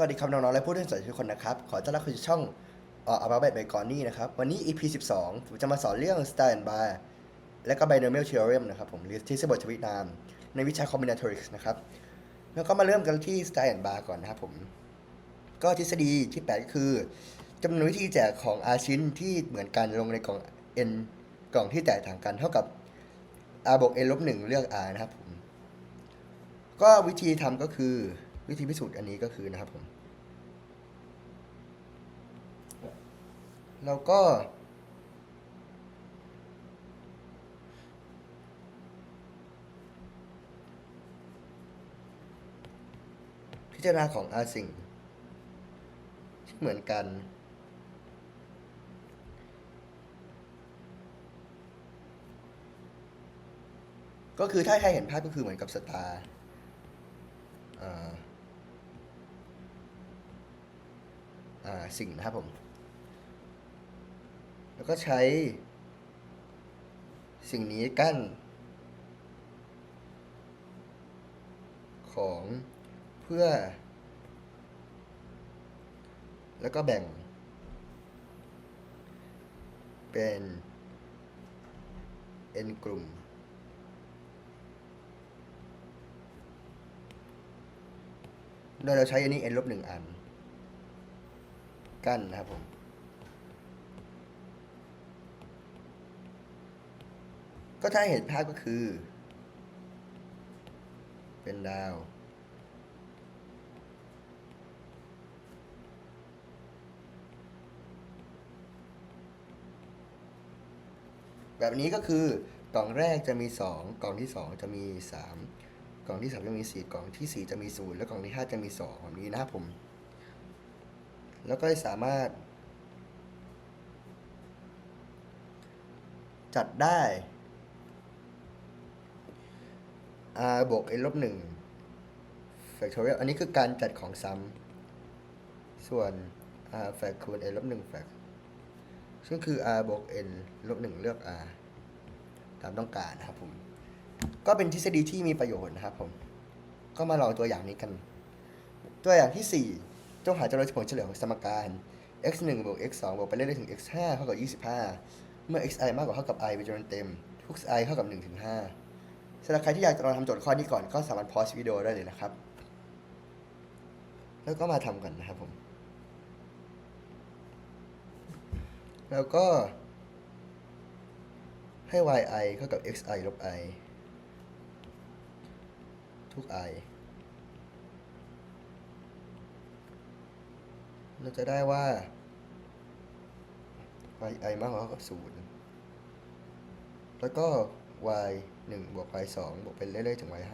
วัสดีครับน้องๆและผู้ที่นสนใจทุกคนนะครับ ขอต้อนรับเข้าสู่ช่องอ่อ about by ก่อนนี่นะครับ วันนี้ EP 12 ผมจะมาสอนเรื่อง style and bar และก็ binomial theorem นะครับผมหรือทฤษฎีบทวินาม ในวิชา combinatorics นะครับ แล้วก็มาเริ่มกันที่ style and bar ก่อนนะครับผม ก็ทฤษฎีที่ 8 ก็คือจำนวนวิธีแจกของ r ชิ้นที่เหมือนกันลงในกล่อง n กล่องที่แตกต่างกันเท่ากับ r บวก n ลบ1เลือก r นะครับผม ก็วิธีทำก็คือวิธีพิสูจน์อันนี้ก็คือนะครับผม เราก็ พิจารณาของอาสิ่งที่เหมือนกันก็คือถ้าใครเห็นภาพก็คือเหมือนกับสตาร์สิ่งนะครับผม แล้วก็ใช้ สิ่งนี้กั้น ของเพื่อ แล้วก็แบ่ง เป็น n กลุ่มโดยเราใช้อันนี้ n ลบหนึ่งอัน กั้นนะครับผม ก็ถ้าเห็นภาพก็คือ เป็นดาว แบบนี้ก็คือกล่องแรกจะมี 2 กล่องที่ 2 จะมี 3 กล่องที่ 3 จะมี 4 กล่องที่ 4 จะมี 0 แล้วกล่องที่ 5 จะมี 2 แบบนี้นะครับผม แล้วก็สามารถ จัดได้ r บวก n ลบ1 factorial อันนี้คือการจัดของซ้ำส่วน r แฟกคูณ n ลบ1แฟกซึ่งคือ r บวก n ลบ1เลือก r ตามต้องการนะครับผม ก็เป็นทฤษฎีที่มีประโยชน์นะครับผม ก็มาลองตัวอย่างนี้กัน ตัวอย่างที่ 4 จงหาจำนวนผลเฉลี่ยของสมการ x 1บวก x 2บวกไปเรื่อยๆถึง x 5เท่ากับ25 เมื่อ x i มากกว่าเท่ากับ i เป็นจำนวนเต็ม ทุก i เท่ากับ1ถึง5 สำหรับใครที่อยากจะลองทำโจทย์ข้อนี้ก่อนก็สามารถพอสวิดีโอได้เลยนะครับ แล้วก็มาทำกันนะครับผม แล้วก็ ให้ yi เท่ากับ xi ลบ i ทุก i เราจะได้ว่า yi มากกว่าเท่ากับ0แล้วก็ y 1บวก y 2บวกไปเรื่อยๆถึง y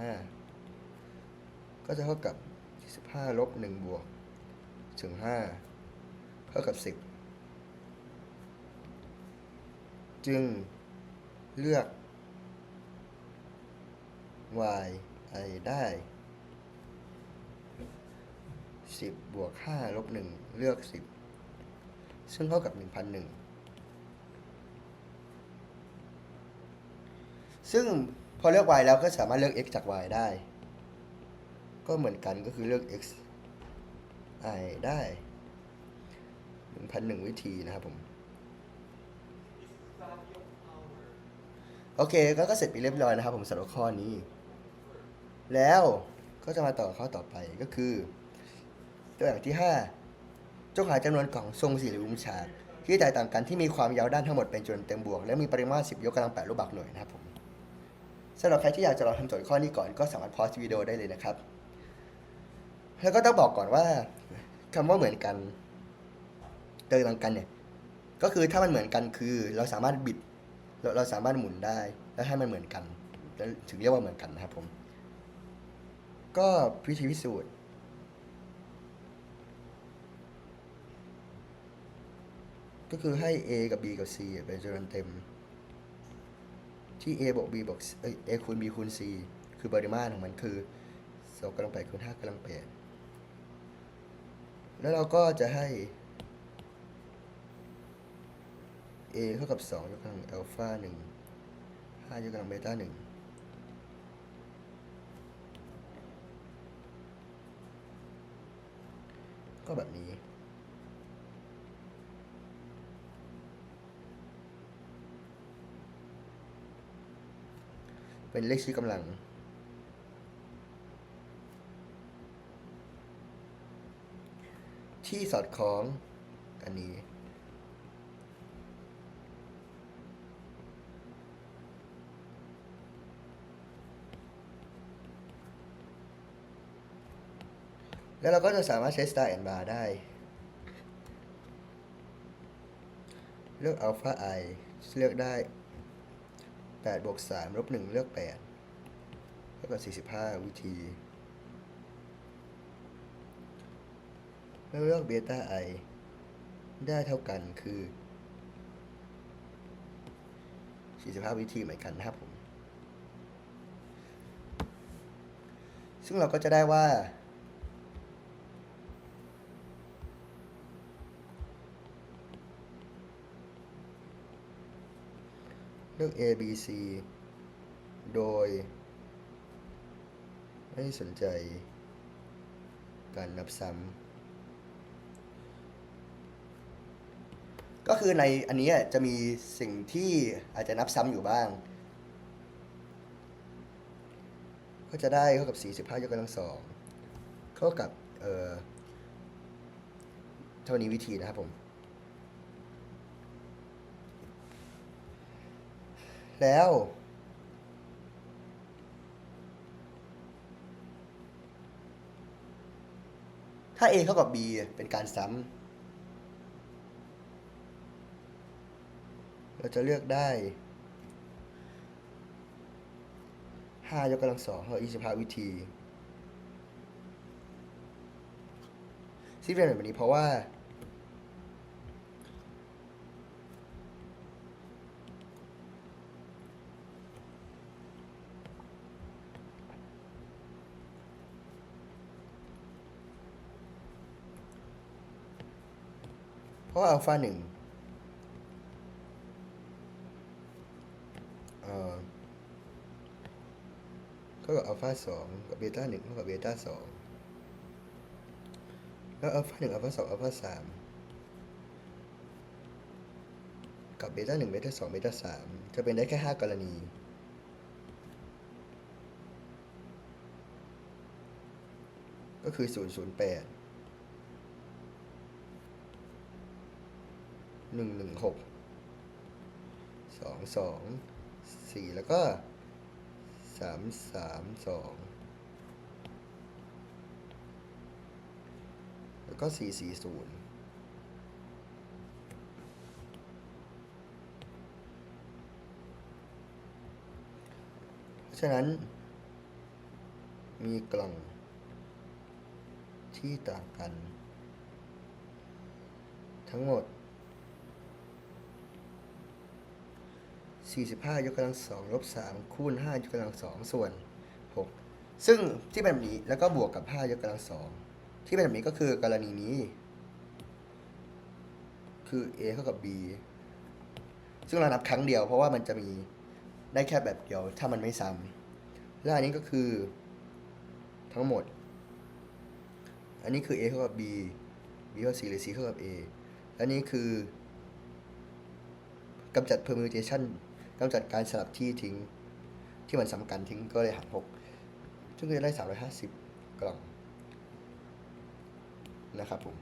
5ก็จะเท่ากับ 25ลบ1บวกถึง 5 เท่ากับ 10 จึงเลือก y i ได้ 10 บวก 5 ลบ 1 เลือก 10 ซึ่งเท่ากับ 1,001 ซึ่งพอเลือก y แล้วก็สามารถเลือก x จาก y ได้ ก็เหมือนกันก็คือเลือก x i ได้1,001วิธีนะครับผม โอเคก็ก็เสร็จไปเรียบร้อยนะครับผมสำหรับข้อนี้ แล้วก็จะมาต่อข้อต่อไปก็คือ ตัวอย่างที่ 5 จงหาจำนวนกล่องทรงสี่เหลี่ยมมุมฉากที่แตกต่างกันที่มีความยาวด้านทั้งหมดเป็นจำนวนเต็มบวก และมีปริมาตร10 ยกกำลัง8ลูกบาศก์หน่วยนะครับผม สำหรับใครที่อยากจะลองทำโจทย์ข้อนี้ก่อนก็สามารถพอสวิดีโอได้เลยนะครับ แล้วก็ต้องบอกก่อนว่าคำว่าเหมือนกันแตกต่างกันเนี่ย ก็คือถ้ามันเหมือนกันคือ เราสามารถบิดเราเราสามารถหมุนได้ แล้วให้มันเหมือนกันแล้วถึงเรียกว่าเหมือนกันนะครับผม ก็วิธีพิสูจน์ก็คือให้ a กับ b กับ c เป็นจำนวนเต็ม ที่ a บวก b บวกเอ้ย a คูณ b คูณ c คือปริมาตรของมันคือ2กำลัง8คูณ5กำลัง8แล้วเราก็จะให้ a เท่ากับ 2 ยกกำลังอัลฟา1 5 ยกกำลังเบต้า1ก็แบบนี้ เป็นเลขชี้กำลัง ที่สอดคล้องอันนี้ แล้วเราก็จะสามารถใช้ star and bar ได้ เลือก alpha i เลือกได้ 8บวก3ลบ1เลือก8เท่ากับ45 วิธีแล้วเลือก beta i ได้เท่ากันคือ 45 วิธีเหมือนกันนะครับผม ซึ่งเราก็จะได้ว่า ลือก A B C โดย ไม่สนใจ การนับซ้ำก็คือในอันนี้จะมีสิ่งที่อาจจะนับซ้ำอยู่บ้าง ก็จะได้เท่ากับ 45 ยกกำลังสองเท่ากับเอ่อเท่านี้วิธีนะครับผม แล้ว ถ้า A เท่ากับ B เป็นการซ้ำเราจะเลือกได้5ยกกำลังสองเท่ากับ25 วิธีที่เป็นแบบนี้เพราะว่า ห้องอัลฟาหนึ่งเท่กับอัลฟาสองกับเบต้าหนึ่งกับเบต้าสองแล้วอัลฟาหนึ่งอัลฟาสองอัลฟาสามกับเบต้าหนึ่งเบต้าสองเบต้าสามจะเป็นได้แค่ห้ากรณีก็คือศูนย์ศูนย์แปด หนึ่งหนึ่งหกสองสองสี่แล้วก็สามสามสองแล้วก็สี่สี่ศูนย์เพราะฉะนั้น มีกล่องที่ต่างกัน ทั้งหมด 45 ยกกำลังสองลบ3คูณ 5 ยกกำลังสองส่วน 6 ซึ่งที่เป็นแบบนี้แล้วก็บวกกับ 5 ยกกำลังสองที่เป็นแบบนี้ก็คือกรณีนี้ คือ a เท่ากับ b ซึ่งเรานับครั้งเดียวเพราะว่ามันจะมีได้แค่แบบเดียวถ้ามันไม่ซ้ำและอันนี้ก็คือทั้งหมด อันนี้คือ a เท่ากับ b b เท่ากับ c หรือ c เท่ากับ a และนี่คือกำจัด permutation กำจัดการสลับที่ทิ้ง ที่มันสำคัญทิ้งก็เลยหารหกซึ่งก็จะได้ 350 กล่องนะครับผม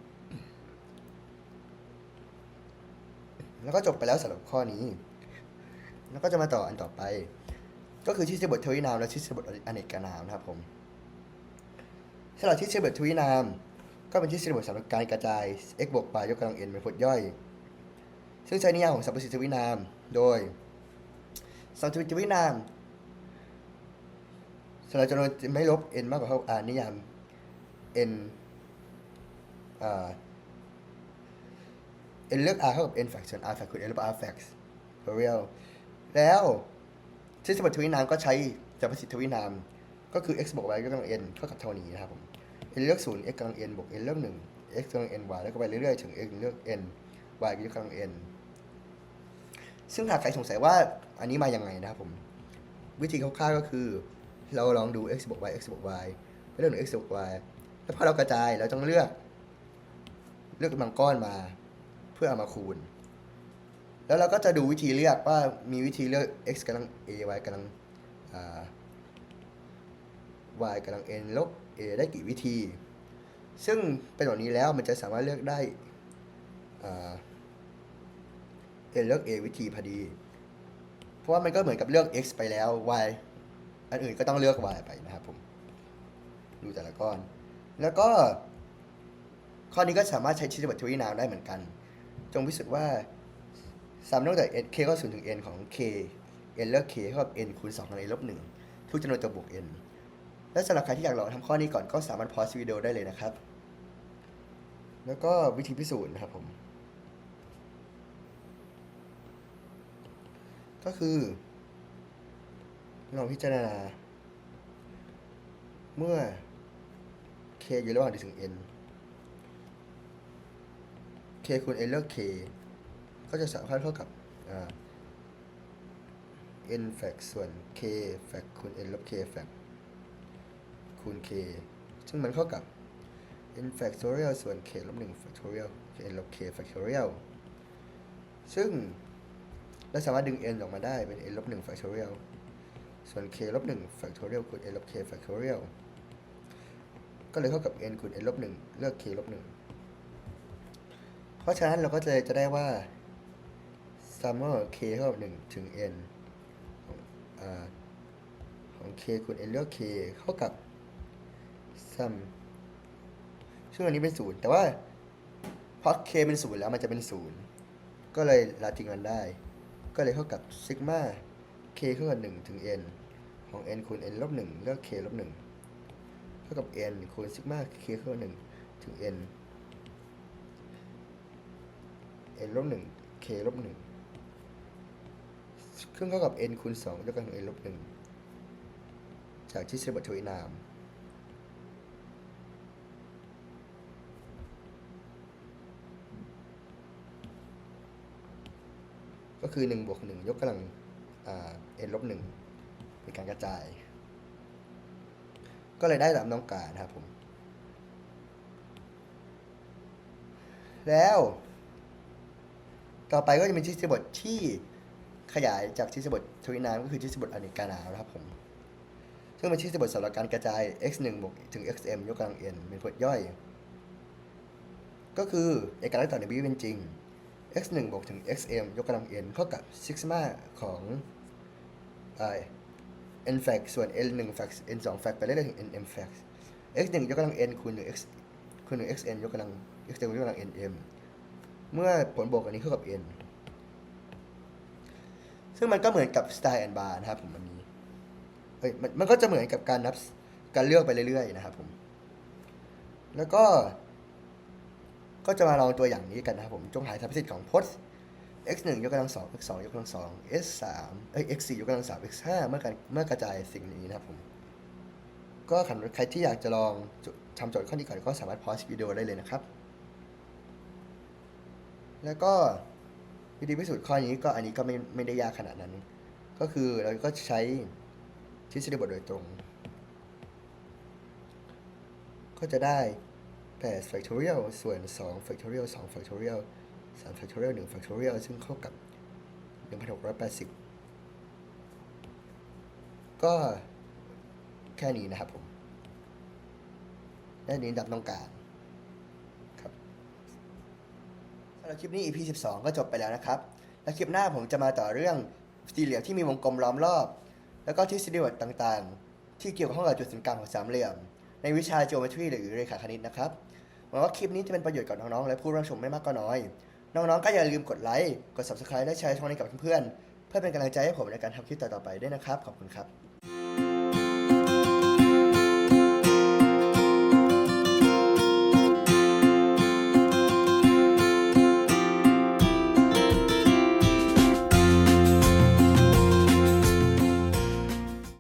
แล้วก็จบไปแล้วสำหรับข้อนี้ แล้วก็จะมาต่ออันต่อไป ก็คือที่เชบททวีนามและที่เชบทอเนกนามนะครับผมสำหรับที่เชบททวีนามก็เป็นที่เชบทสำหรับการกระจาย x บวก y ยกกำลัง n เป็นผลย่อย ซึ่งใช้นิยามของสรรพสิทธิทวินาม โดย สรรพสิทธิทวินามสำหรับจำนวนไม่ลบ n มากกว่าเท่า r นิยาม n อ่า n เลือก r เท่ากับ n แฟกส่วน r แฟกคูณ n ลบ r แฟก real แล้วที่สมบัติทวินามก็ใช้สรรพสิทธิทวินาม ก็คือ x บวก y ยกกำลัง n เท่ากับเท่านี้นะครับผม n เลือก0 x กำลัง n บวก n เลือก1 x กำลัง n y แล้วก็ไปเรื่อยๆ ถึง x เลือก n y ยกกำลัง n ซึ่งหากใครสงสัยว่าอันนี้มาอย่างไงนะครับผม วิธีคร่าวๆก็คือ เราลองดู x บวก y x บวก y เรื่องหนึ่ง x บวก y แล้วพอเรากระจายเราต้องเลือก เลือกกำลังก้อนมา เพื่อเอามาคูณ แล้วเราก็จะดูวิธีเลือกว่ามีวิธีเลือก x กำลัง a y กำลัง y กำลัง n ลบ a ได้กี่วิธี ซึ่งเป็นแบบนี้แล้วมันจะสามารถเลือกได้อ่า เลือก a วิธีพอดี เพราะว่ามันก็เหมือนกับเลือก x ไปแล้ว y อันอื่นก็ต้องเลือก y ไปนะครับผม ดูแต่ละก้อน แล้วก็ ข้อนี้ก็สามารถใช้ชีวิตทวีนามได้เหมือนกัน จงพิสูจน์ว่าสามนอกจาก n k ก็ศูนย์ถึง n ของ k n เลือก k เท่ากับ n คูณ2ในลบ1ทุกจำนวนตัวบวก n และสำหรับใครที่อยากลองทำข้อนี้ก่อนก็สามารถพอสวิดีโอได้เลยนะครับ แล้วก็วิธีพิสูจน์นะครับผม ก็คือลองพิจารณา เมื่อ k อยู่ระหว่าง1ถึง n k คูณ n เลือก k ก็จะสามารถเท่ากับ n fact ส่วน k fact คูณ n ลบ k fact คูณ k ซึ่งมันเท่ากับ n factorial ส่วน k ลบ1 factorial n ลบ k factorial ซึ่ง เราสามารถดึง n ออกมาได้เป็น n ลบ1 factorial ส่วน k ลบ1 factorial คูณ n ลบ k factorial ก็เลยเท่ากับ n คูณ n ลบ1เลือก k ลบ1เพราะฉะนั้นเราก็จะจะได้ว่า summer k เท่ากับ1ถึง n ของอของ k คูณ n เลือก k เท่ากับ sum ซึ่งอันนี้เป็นศูนย์แต่ว่าเพราะ k เป็นศูนย์แล้วมันจะเป็นศูนย์ก็เลยละทิ้งมันได้ ก็เลยเท่ากับ sigma k เท่ากับ1ถึง n ของ n คูณ n ลบ1เลือก k ลบ1เท่ากับ n คูณ sigma k เท่ากับ1ถึง n n ลบ1 k ลบ1ซึ่งเท่ากับ n คูณ2ยกกำลัง n ลบ1จากทฤษฎีบททวีนาม ก็คือ1บวก1ยกกำลังเอ่า n ลบ1เป็นการกระจาย ก็เลยได้ตามต้องการนะครับผม แล้ว ต่อไปก็จะเป็นทฤษฎีบทที่ขยายจากทฤษฎีบททวินามก็คือทฤษฎีบทอเนกานานะครับผม ซึ่งเป็นทฤษฎีบทสำหรับการกระจาย x 1บวกถึง xm ยกกำลัง n เป็นบทย่อย ก็คือเอกลักษณ์ต่อในวิเป็นจริง x 1บวกถึง xm ยกกำลัง n เท่ากับซิกมาของไอ n fact ส่วน n 1 fact n 2 fact ไปเรื่อยๆถึง n m fact x 1ยกกำลัง n คูณ1 x คูณ1 xn ยกกำลัง x 1ยกกำลัง nm เมื่อผลบวกอันนี้เท่ากับ n ซึ่งมันก็เหมือนกับ style and bar นะครับผมมันมีเอ้ยมันมันก็จะเหมือนกับการนับการเลือกไปเรื่อยๆนะครับผม แล้วก็ ก็จะมาลองตัวอย่างนี้กันนะครับผม จงหายทางพิเศษของพจน์ x 1ยกกำลัง2 x 2ยกกำลัง2 s 3เอ้ย x 4ยกกำลัง3 x 5เมื่อการเมื่อกระจายสิ่งนี้นะครับผม ก็ใครที่อยากจะลองทำโจทย์ข้อนี้ก่อนก็สามารถพอสวิดีโอได้เลยนะครับ แล้วก็วิธีพิสูจน์ข้อนี้ก็อันนี้ก็ไม่ไม่ได้ยากขนาดนั้น ก็คือเราก็ใช้ทฤษฎีบทโดยตรง ก็จะได้ 8 factorial ส่วน 2 factorial 2 factorial 3 factorial 1 factorial ซึ่งเท่ากับ 1680 ก็แค่นี้นะครับผมได้นี้ดับต้องการครับสำหรับคลิปนี้ EP 12 ก็จบไปแล้วนะครับ และคลิปหน้าผมจะมาต่อเรื่องสี่เหลี่ยมที่มีวงกลมล้อมรอบ แล้วก็ทฤษฎีบทต่างๆ ที่เกี่ยวข้องกับจุดศูนย์กลางของสามเหลี่ยม ในวิชา geometry หรือเรขาคณิตนะครับหวังว่าคลิปนี้จะเป็นประโยชน์กับน้องๆ และผู้รับชมไม่มากก็น้อย น้องๆ ก็อย่าลืมกดไลค์ กด subscribe และแชร์ช่องนี้กับเพื่อนๆ เพื่อเป็นกำลังใจให้ผมในการทำคลิปต่อๆไปด้วยนะครับ ขอบคุณครับ